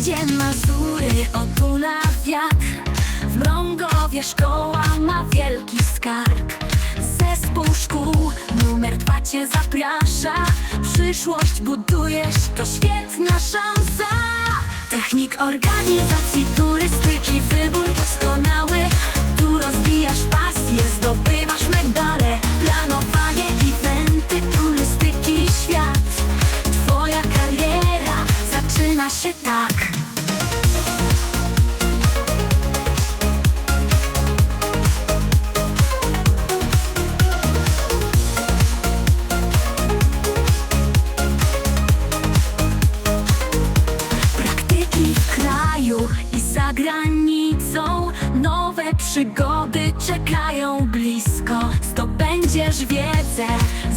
gdzie Mazury otula wiatr. W Mrągowie szkoła ma wielki skarb. Zespół szkół numer dwa cię zaprasza. Przyszłość budujesz, to świetna szansa. Technik organizacji turystyki, wybór doskonały. Tu rozwijasz pasję, zdobywasz medale. Planowanie, eventy, turystyki, świat. Twoja kariera zaczyna się tak kraju i za granicą Nowe przygody czekają blisko. Zdobędziesz wiedzę,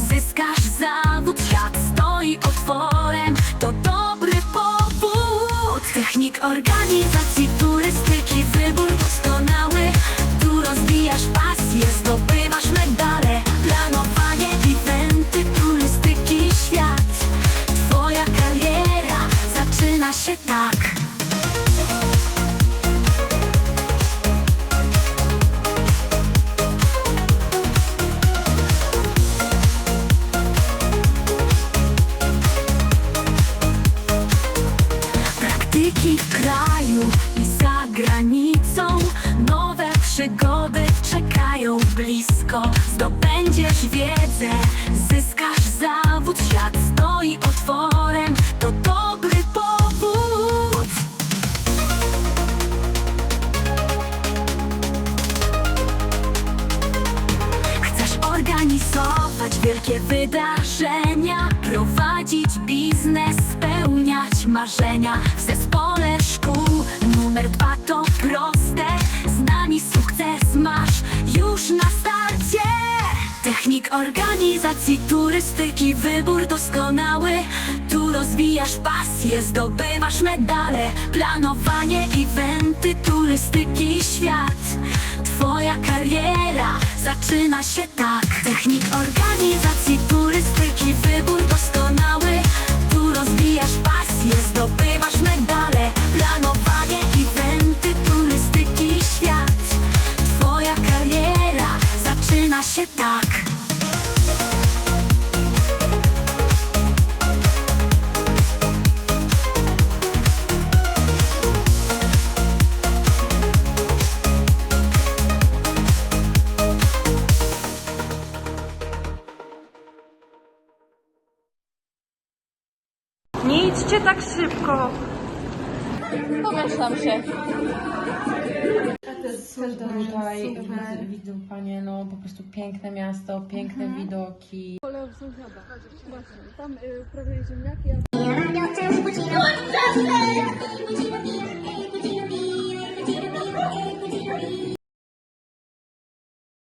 zyskasz zawód Świat stoi otworem, to dobry powód. Technik organizacji turystyki, wybór doskonały. Tu rozwijasz pasję, zdobywasz medale. Planowanie, eventy, turystyki, świat. Twoja kariera zaczyna się tak kraju i za granicą. Nowe przygody czekają blisko. Zdobędziesz wiedzę, zyskasz zawód. Świat stoi otworem, to dobry powód. Chcesz organizować wielkie wydarzenia Prowadzić biznes, marzenia W zespole szkół. Numer dwa to proste Z nami sukces masz już na starcie. Technik organizacji turystyki, wybór doskonały. Tu rozwijasz pasję, zdobywasz medale Planowanie, eventy, turystyki, świat. Twoja kariera zaczyna się tak. Technik organizacji się tak Nie idźcie tak szybko. Domyślam się. Tutaj widzę, widzę panie, no po prostu piękne miasto, piękne widoki. Tam y, prawie ziemniaki, a